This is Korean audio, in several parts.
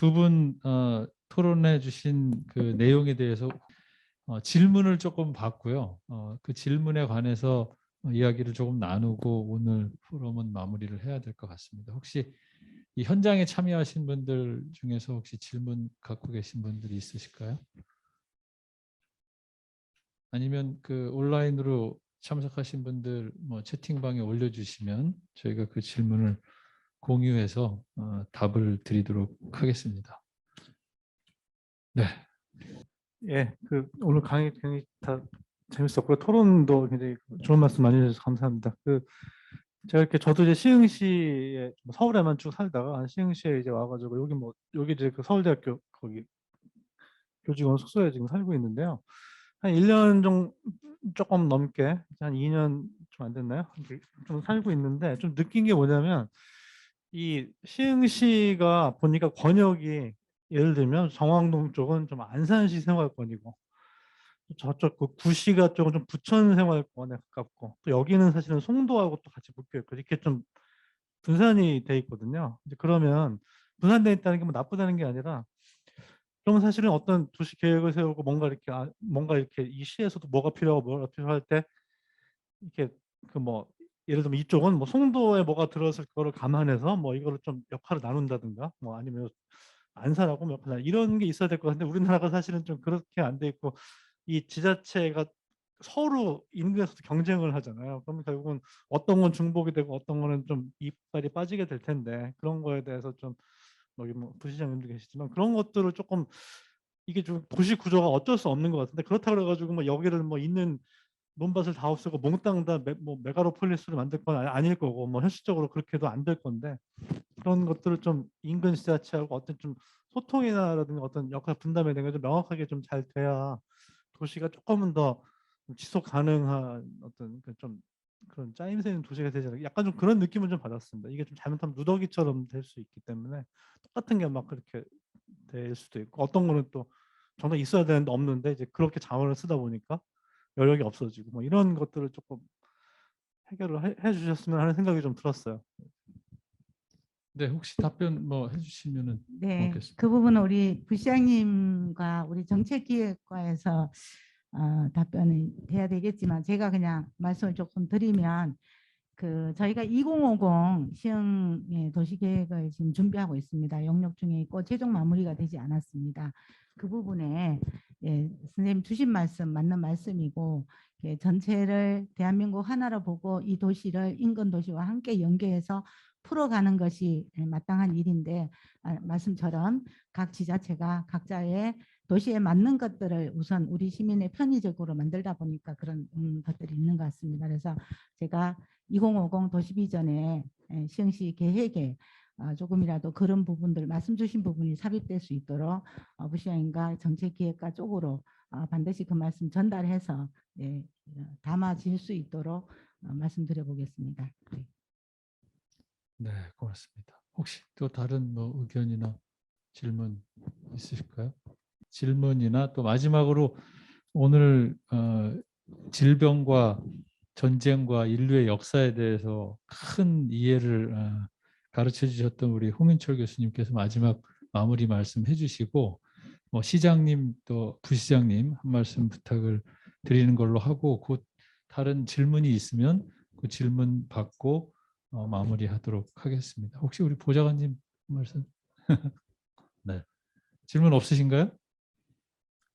두분 어, 토론해 주신 그 내용에 대해서 어, 질문을 조금 받고요. 어, 그 질문에 관해서 어, 이야기를 조금 나누고 오늘 포럼은 마무리를 해야 될 것 같습니다. 혹시 이 현장에 참여하신 분들 중에서 혹시 질문 갖고 계신 분들이 있으실까요? 아니면 그 온라인으로 참석하신 분들 뭐 채팅방에 올려주시면 저희가 그 질문을 공유해서 어, 답을 드리도록 하겠습니다. 네, 예, 그 오늘 강의 굉장히 다 재밌었고요. 토론도 굉장히 좋은 말씀 많이 해주셔서 감사합니다. 그 제가 이렇게 저도 이제 시흥시에 뭐 서울에만 쭉 살다가 한 시흥시에 이제 와가지고 여기 뭐 여기 이제 그 서울대학교 거기 교직원 숙소에 지금 살고 있는데요. 한 1년 좀 조금 넘게 한 2년 좀 안 됐나요? 좀 살고 있는데 좀 느낀 게 뭐냐면 이 시흥시가 보니까 권역이 예를 들면 정왕동 쪽은 좀 안산시 생활권이고 또 저쪽 그 구시가 쪽은 좀 부천 생활권에 가깝고 또 여기는 사실은 송도하고 또 같이 묶여 있고 이렇게 좀 분산이 돼 있거든요. 이제 그러면 분산돼 있다는 게 뭐 나쁘다는 게 아니라 그러면 사실은 어떤 도시 계획을 세우고 뭔가 이렇게 아- 뭔가 이렇게 이 시에서도 뭐가 필요하고 뭐가 필요할 때 이렇게 그 뭐 예를 들면 이쪽은 뭐 송도에 뭐가 들어설 거를 감안해서 뭐 이거를 좀 역할을 나눈다든가 뭐 아니면 안산하고 뭐 이런 게 있어야 될 것 같은데 우리나라가 사실은 좀 그렇게 안 돼 있고 이 지자체가 서로 인근에서도 경쟁을 하잖아요. 그러면 결국은 어떤 건 중복이 되고 어떤 거는 좀 이빨이 빠지게 될 텐데 그런 거에 대해서 좀 여기 뭐 부시장님도 계시지만 그런 것들을 조금 이게 좀 도시 구조가 어쩔 수 없는 것 같은데 그렇다 그래가지고 뭐 여기를 뭐 있는 논밭을 다 없애고 몽땅 다 메, 뭐 메가로폴리스를 만들 건 아닐 거고 뭐 현실적으로 그렇게도 안 될 건데 그런 것들을 좀 인근 지자체하고 어떤 좀 소통이나라든가 어떤 역할 분담에 대한 게좀 명확하게 좀 잘 돼야 도시가 조금은 더 지속 가능한 어떤 그좀 그런 짜임새 있는 도시가 되지 않을까 약간 좀 그런 느낌을 좀 받았습니다. 이게 좀 잘못하면 누더기처럼 될 수 있기 때문에 똑같은 게 막 그렇게 될 수도 있고 어떤 거는 또 정말 있어야 되는데 없는데 이제 그렇게 자원을 쓰다 보니까 여력이 없어지고 뭐 이런 것들을 조금 해결을 해, 해 주셨으면 하는 생각이 좀 들었어요. 네 혹시 답변 뭐 해주시면은 네, 고맙겠습니다. 그 부분은 우리 부시장님과 우리 정책기획과에서 어, 답변을 해야 되겠지만 제가 그냥 말씀을 조금 드리면 그 저희가 2050 시흥의 도시계획을 지금 준비하고 있습니다. 영역 중에 있고 최종 마무리가 되지 않았습니다. 그 부분에 예, 선생님 주신 말씀 맞는 말씀이고 예, 전체를 대한민국 하나로 보고 이 도시를 인근 도시와 함께 연계해서 풀어가는 것이 예, 마땅한 일인데 아, 말씀처럼 각 지자체가 각자의 도시에 맞는 것들을 우선 우리 시민의 편의적으로 만들다 보니까 그런 음, 것들이 있는 것 같습니다. 그래서 제가 2050 도시 비전에 에, 시흥시 계획에 어, 조금이라도 그런 부분들 말씀 주신 부분이 삽입될 수 있도록 어, 부시장님과 정책기획과 쪽으로 어, 반드시 그 말씀 전달해서 예, 어, 담아질 수 있도록 어, 말씀드려 보겠습니다. 네. 네 고맙습니다. 혹시 또 다른 뭐 의견이나 질문 있으실까요? 질문이나 또 마지막으로 오늘 어, 질병과 전쟁과 인류의 역사에 대해서 큰 이해를 어, 가르쳐 주셨던 우리 홍윤철 교수님께서 마지막 마무리 말씀 해 주시고 뭐 시장님 또 부시장님 한 말씀 부탁을 드리는 걸로 하고 곧 다른 질문이 있으면 그 질문 받고 어, 마무리하도록 하겠습니다. 혹시 우리 보좌관님 말씀? 네. 질문 없으신가요?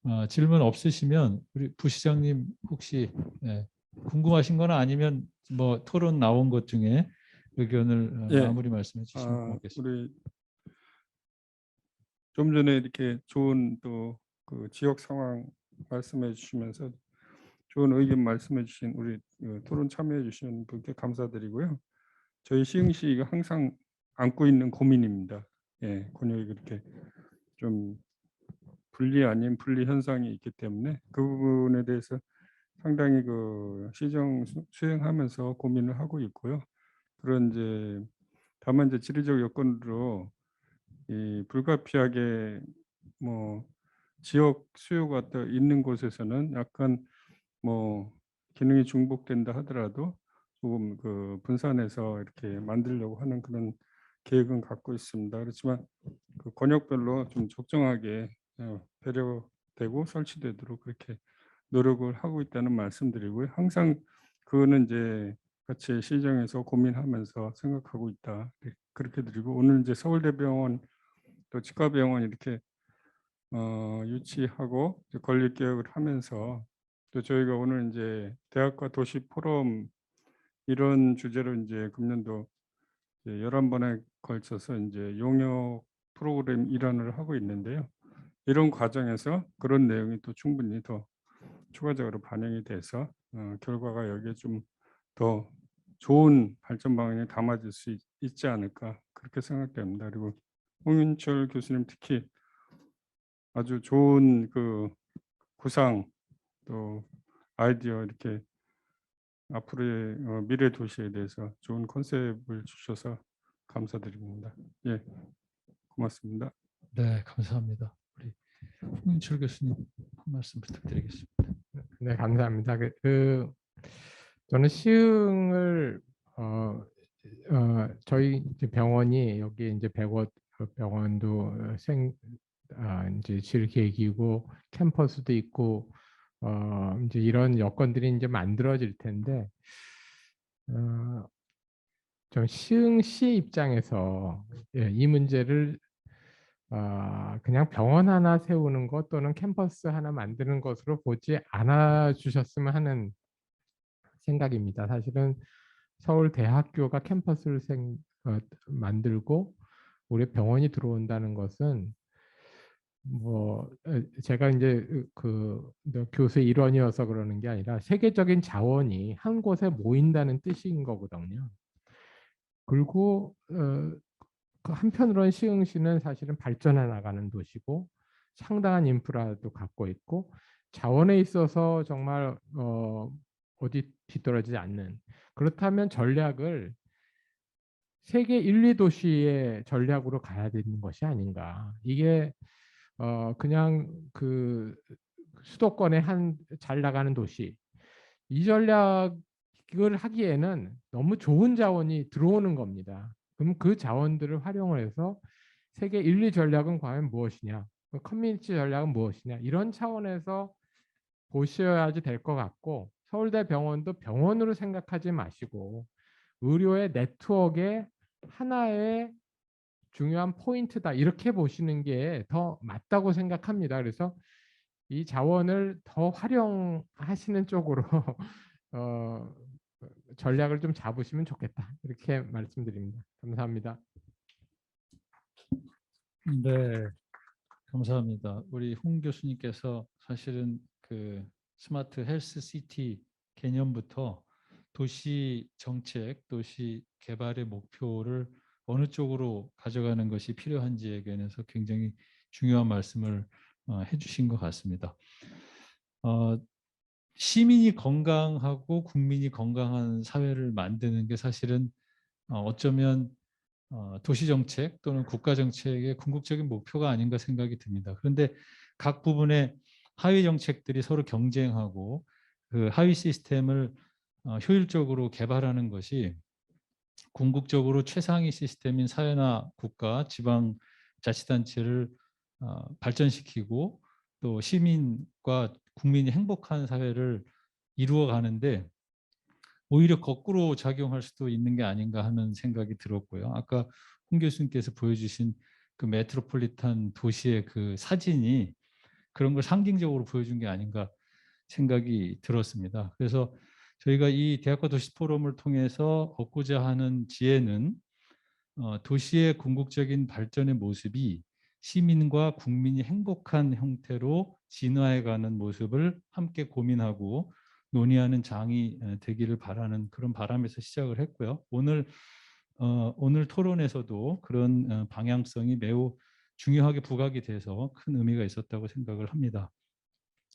어, 질문 없으시면 우리 부시장님 혹시 네, 궁금하신 거나 아니면 뭐 토론 나온 것 중에 의견을 어, 예. 마무리 말씀해 주시면 아, 고맙겠습니다. 우리 좀 전에 이렇게 좋은 또 그 지역 상황 말씀해 주시면서 좋은 의견 말씀해 주신 우리 그 토론 참여해 주신 분께 감사드리고요. 저희 시흥시가 항상 안고 있는 고민입니다. 예, 권역이 그렇게 좀 분리 아닌 분리 현상이 있기 때문에 그 부분에 대해서 상당히 그 시정 수- 수행하면서 고민을 하고 있고요. 그런 이제 다만 이제 지리적 여건으로 이 불가피하게 뭐 지역 수요가 더 있는 곳에서는 약간 뭐 기능이 중복된다 하더라도 조금 그 분산해서 이렇게 만들려고 하는 그런 계획은 갖고 있습니다. 그렇지만 그 권역별로 좀 적정하게 어, 배려되고 설치되도록 그렇게 노력을 하고 있다는 말씀드리고요. 항상 그거는 이제 같이 시정에서 고민하면서 생각하고 있다 네, 그렇게 드리고 오늘 이제 서울대병원 또 치과병원 이렇게 어, 유치하고 이제 건립 개혁을 하면서 또 저희가 오늘 이제 대학과 도시 포럼 이런 주제로 이제 금년도 11번에 걸쳐서 이제 용역 프로그램 일환을 하고 있는데요. 이런 과정에서 그런 내용이 또 충분히 더 추가적으로 반영이 돼서 어, 결과가 여기에 좀 더 좋은 발전 방향에 담아질 수 있, 있지 않을까 그렇게 생각됩니다. 그리고 홍윤철 교수님 특히 아주 좋은 그 구상 또 아이디어 이렇게 앞으로의 어, 미래 도시에 대해서 좋은 컨셉을 주셔서 감사드립니다. 예, 고맙습니다. 네, 감사합니다. 우리 홍인철 교수님 한 말씀 부탁드리겠습니다. 네, 감사합니다. 그, 그 저는 시흥을 어, 어 저희 병원이 여기 이제 백원 병원도 어, 생 아, 이제 질 계획이고 캠퍼스도 있고 어 이제 이런 여건들이 이제 만들어질 텐데 어, 저 시흥시 입장에서 예, 이 문제를 아, 그냥 병원 하나 세우는 것 또는 캠퍼스 하나 만드는 것으로 보지 않아 주셨으면 하는 생각입니다. 사실은 서울 대학교가 캠퍼스를 생, 어, 만들고 우리 병원이 들어온다는 것은 뭐 에, 제가 이제 그 교수 일원이어서 그러는 게 아니라 세계적인 자원이 한 곳에 모인다는 뜻인 거거든요. 그리고 어, 그 한편으로는 시흥시는 사실은 발전해 나가는 도시고 상당한 인프라도 갖고 있고 자원에 있어서 정말 어, 어디 뒤떨어지지 않는 그렇다면 전략을 세계 1, 2도시의 전략으로 가야 되는 것이 아닌가. 이게 어 그냥 그 수도권의 한 잘 나가는 도시 이 전략을 하기에는 너무 좋은 자원이 들어오는 겁니다. 그럼 그 자원들을 활용을 해서 세계 1, 2 전략은 과연 무엇이냐? 그 커뮤니티 전략은 무엇이냐? 이런 차원에서 보셔야지 될 것 같고 서울대 병원도 병원으로 생각하지 마시고 의료의 네트워크의 하나의 중요한 포인트다 이렇게 보시는 게 더 맞다고 생각합니다. 그래서 이 자원을 더 활용하시는 쪽으로 어, 전략을 좀 잡으시면 좋겠다 이렇게 말씀드립니다. 감사합니다. 네, 감사합니다. 우리 홍 교수님께서 사실은 그 스마트 헬스 시티 개념부터 도시 정책, 도시 개발의 목표를 어느 쪽으로 가져가는 것이 필요한지에 관해서 굉장히 중요한 말씀을 어, 해주신 것 같습니다. 어, 시민이 건강하고 국민이 건강한 사회를 만드는 게 사실은 어, 어쩌면 어, 도시 정책 또는 국가 정책의 궁극적인 목표가 아닌가 생각이 듭니다. 그런데 각 부분의 하위 정책들이 서로 경쟁하고 그 하위 시스템을 어, 효율적으로 개발하는 것이 궁극적으로 최상위 시스템인 사회나 국가, 지방 자치단체를 어, 발전시키고 또 시민과 국민이 행복한 사회를 이루어 가는데 오히려 거꾸로 작용할 수도 있는 게 아닌가 하는 생각이 들었고요. 아까 홍 교수님께서 보여주신 그 메트로폴리탄 도시의 그 사진이 그런 걸 상징적으로 보여준 게 아닌가 생각이 들었습니다. 그래서 저희가 이 대학과 도시 포럼을 통해서 얻고자 하는 지혜는 어, 도시의 궁극적인 발전의 모습이 시민과 국민이 행복한 형태로 진화해가는 모습을 함께 고민하고 논의하는 장이 어, 되기를 바라는 그런 바람에서 시작을 했고요. 오늘 어, 오늘 토론에서도 그런 어, 방향성이 매우 중요하게 부각이 돼서 큰 의미가 있었다고 생각을 합니다.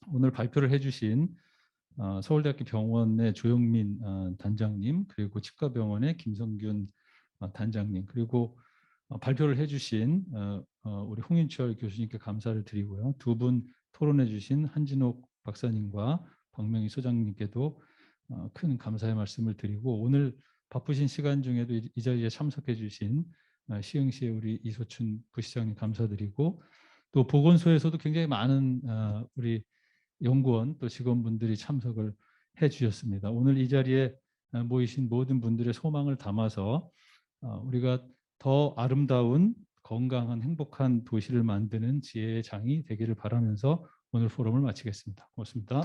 오늘 발표를 해주신 어, 서울대학교 병원의 조영민 어, 단장님 그리고 치과병원의 김성균 어, 단장님 그리고 어, 발표를 해주신 우리 홍인철 교수님께 감사를 드리고요. 두분 토론해 주신 한진옥 박사님과 박명희 소장님께도 어, 큰 감사의 말씀을 드리고 오늘 바쁘신 시간 중에도 이, 이 자리에 참석해 주신 어, 시흥시의 우리 이소춘 부시장님 감사드리고 또 보건소에서도 굉장히 많은 어, 우리 연구원 또 직원분들이 참석을 해 주셨습니다. 오늘 이 자리에 어, 모이신 모든 분들의 소망을 담아서 어, 우리가 더 아름다운 건강한 행복한 도시를 만드는 지혜의 장이 되기를 바라면서 오늘 포럼을 마치겠습니다. 고맙습니다.